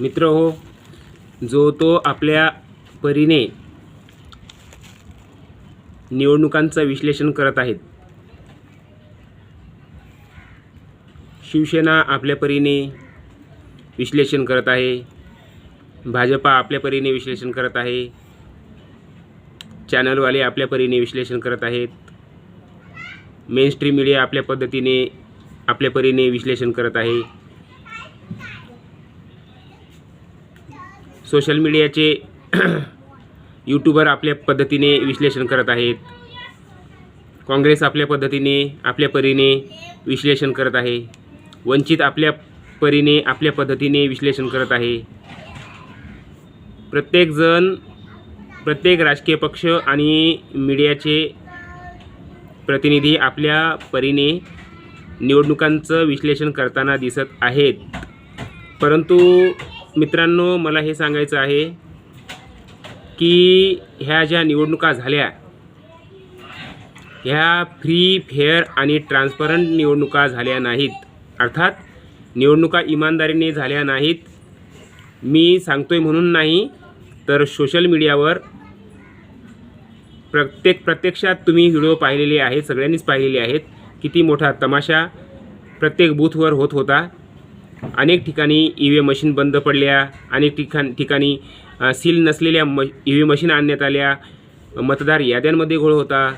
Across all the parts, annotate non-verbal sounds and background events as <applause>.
मित्र हो जो तो आपल्या परीने निवडणुकांचं विश्लेषण करत आहेत. शिवसेना आपल्या परीने विश्लेषण करत आहे. भाजपा आपल्या परीने विश्लेषण करत आहे. चॅनलवाले आपल्या परीने विश्लेषण करत आहेत. मेन स्ट्रीम मीडिया आपल्या पद्धतीने आपल्या परीने विश्लेषण करत आहे. सोशल मीडियाचे <clears throat> यूट्यूबर आपल्या पद्धतीने विश्लेषण करत आहेत. काँग्रेस आपल्या पद्धतीने आपल्या परीने विश्लेषण करत आहे. वंचित आपल्या परीने आपल्या पद्धतीने विश्लेषण करत आहे. प्रत्येकजण प्रत्येक राजकीय पक्ष आणि मीडियाचे प्रतिनिधी आपल्या परीने निवडणुकांचं विश्लेषण करताना दिसत आहेत. परंतु मित्रांनो मला हे सांगायचं आहे की ह्या ज्या निवडणुका झाल्या ह्या फ्री फेअर आणि ट्रान्सपरंट निवडणुका झाल्या नाहीत. अर्थात निवडणुका इमानदारीने झाल्या नाहीत. मी सांगतोय म्हणून नाही तर सोशल मीडियावर प्रत्येक प्रत्यक्षात तुम्ही व्हिडिओ पाहिलेले आहेत सगळ्यांनीच पाहिलेले आहेत. किती मोठा तमाशा प्रत्येक बूथवर होत होता. अनेक ठिकाणी ई व्ही मशीन बंद पडल्या अनेक ठिकाण ठिकाणी सील नसलेल्या म ई व्ही मशीन आणण्यात आल्या. मतदार याद्यांमध्ये घोळ होता.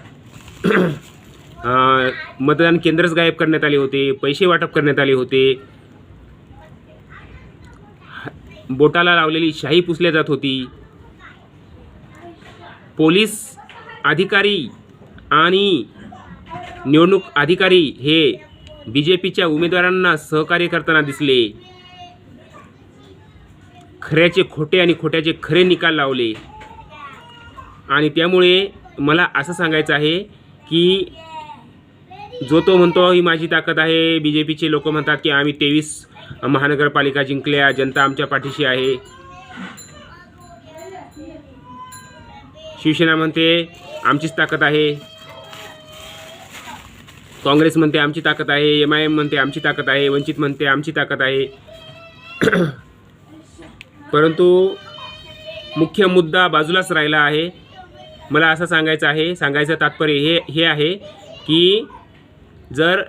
मतदान केंद्रच गायब करण्यात आले होते. पैसे वाटप करण्यात आले होते. बोटाला लावलेली शाही पुसल्या जात होती. पोलीस अधिकारी आणि निवडणूक अधिकारी हे बी जे पीच्या उमेदवारांना सहकार्य करताना दिसले. खऱ्याचे खोटे आणि खोट्याचे खरे निकाल लावले. आणि त्यामुळे मला असं सांगायचं आहे की जो तो म्हणतो ही माझी ताकद आहे बी जे पीचे लोक म्हणतात की आम्ही तेवीस महानगरपालिका जिंकल्या जनता आमच्या पाठीशी आहे. शिवसेना म्हणते आमचीच ताकद आहे. काँग्रेस म्हणते आमची ताकद आहे. एम आय एम म्हणते आमची ताकद आहे. वंचित म्हणते आमची ताकद आहे. <clears throat> परंतु मुख्य मुद्दा बाजूलाच राहिला आहे. मला असं सांगायचं आहे सांगायचं तात्पर्य हे हे आहे की जर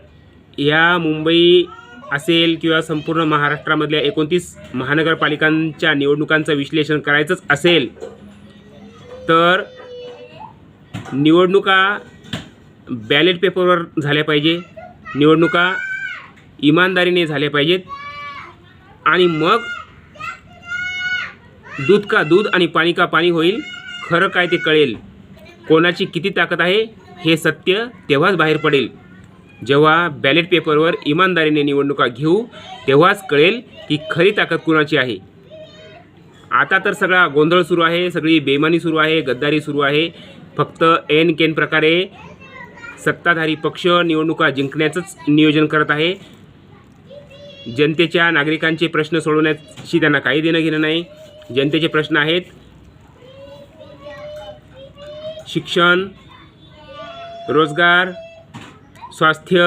ह्या मुंबई असेल किंवा संपूर्ण महाराष्ट्रामधल्या एकोणतीस महानगरपालिकांच्या निवडणुकांचं विश्लेषण करायचंच असेल तर निवडणुका बॅलेट पेपरवर झाल्या पाहिजे निवडणुका इमानदारीने झाल्या पाहिजेत. आणि मग दूध का दूध आणि पाणी का पाणी होईल खरं काय ते कळेल. कोणाची किती ताकद आहे हे सत्य तेव्हाच बाहेर पडेल. जेव्हा बॅलेट पेपरवर इमानदारीने निवडणुका घेऊ तेव्हाच कळेल की खरी ताकद कुणाची आहे. आता तर सगळा गोंधळ सुरू आहे सगळी बेमानी सुरू आहे गद्दारी सुरू आहे. फक्त एन केन प्रकारे सत्ताधारी पक्ष निवडणुका जिंकण्याचंच नियोजन करत आहे. जनतेच्या नागरिकांचे प्रश्न सोडवण्याशी त्यांना काही देणं घेणं नाही. जनतेचे प्रश्न आहेत शिक्षण रोजगार स्वास्थ्य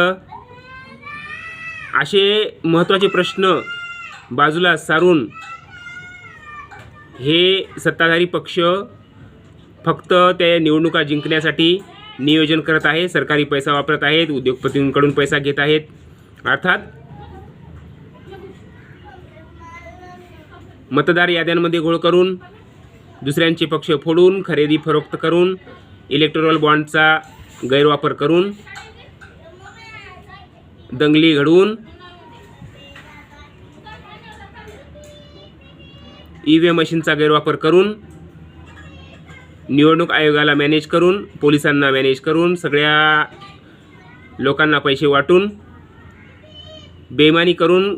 असे महत्त्वाचे प्रश्न बाजूला सारून हे सत्ताधारी पक्ष फक्त त्या निवडणुका जिंकण्यासाठी नियोजन करत आहे सरकारी पैसा वापरत आहेत उद्योगपतींकडून पैसा घेत आहेत. अर्थात मतदार याद्यांमध्ये गोळ करून दुसऱ्यांचे पक्ष फोडून खरेदी फरोख्त करून इलेक्ट्रोल बॉन्डचा गैरवापर करून दंगली घडवून ई व्ही एम मशीनचा गैरवापर करून निवडणूक आयोगाला मॅनेज करून पोलिसांना मॅनेज करून सगळ्या लोकांना पैसे वाटून बेमानी करून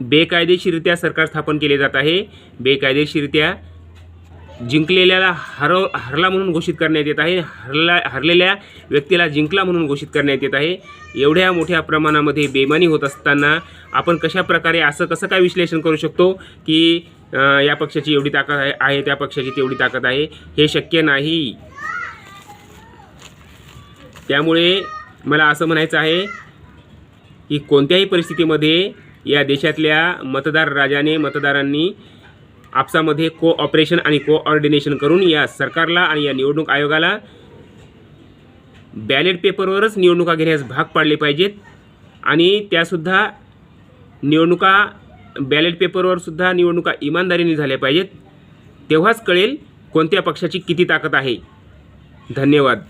बेकायदेशीररित्या सरकार स्थापन केले जात आहे. बेकायदेशीररित्या जिंकलेल्याला हरव हरला म्हणून घोषित करण्यात येत आहे. हरला हरलेल्या व्यक्तीला जिंकला म्हणून घोषित करण्यात येत आहे. एवढ्या मोठ्या प्रमाणामध्ये बेमानी होत असताना आपण कशा प्रकारे असं कसं काय विश्लेषण करू शकतो की या पक्षाची एवढी ताकद आहे आहे त्या पक्षाची तेवढी ताकद आहे? हे शक्य नाही. त्यामुळे मला असं म्हणायचं आहे की कोणत्याही परिस्थितीमध्ये या देशातल्या मतदार राजाने मतदारांनी आपसामध्ये कोऑपरेशन आणि कोऑर्डिनेशन करून या सरकारला आणि या निवडणूक आयोगाला बॅलेट पेपरवरच निवडणुका घेण्यास भाग पाडले पाहिजेत. आणि त्यासुद्धा निवडणुका बॅलेट पेपरवर सुद्धा निवडणुका इमानदारीने झाल्या पाहिजेत. तेव्हाच कळेल कोणत्या पक्षाची किती ताकद आहे. धन्यवाद.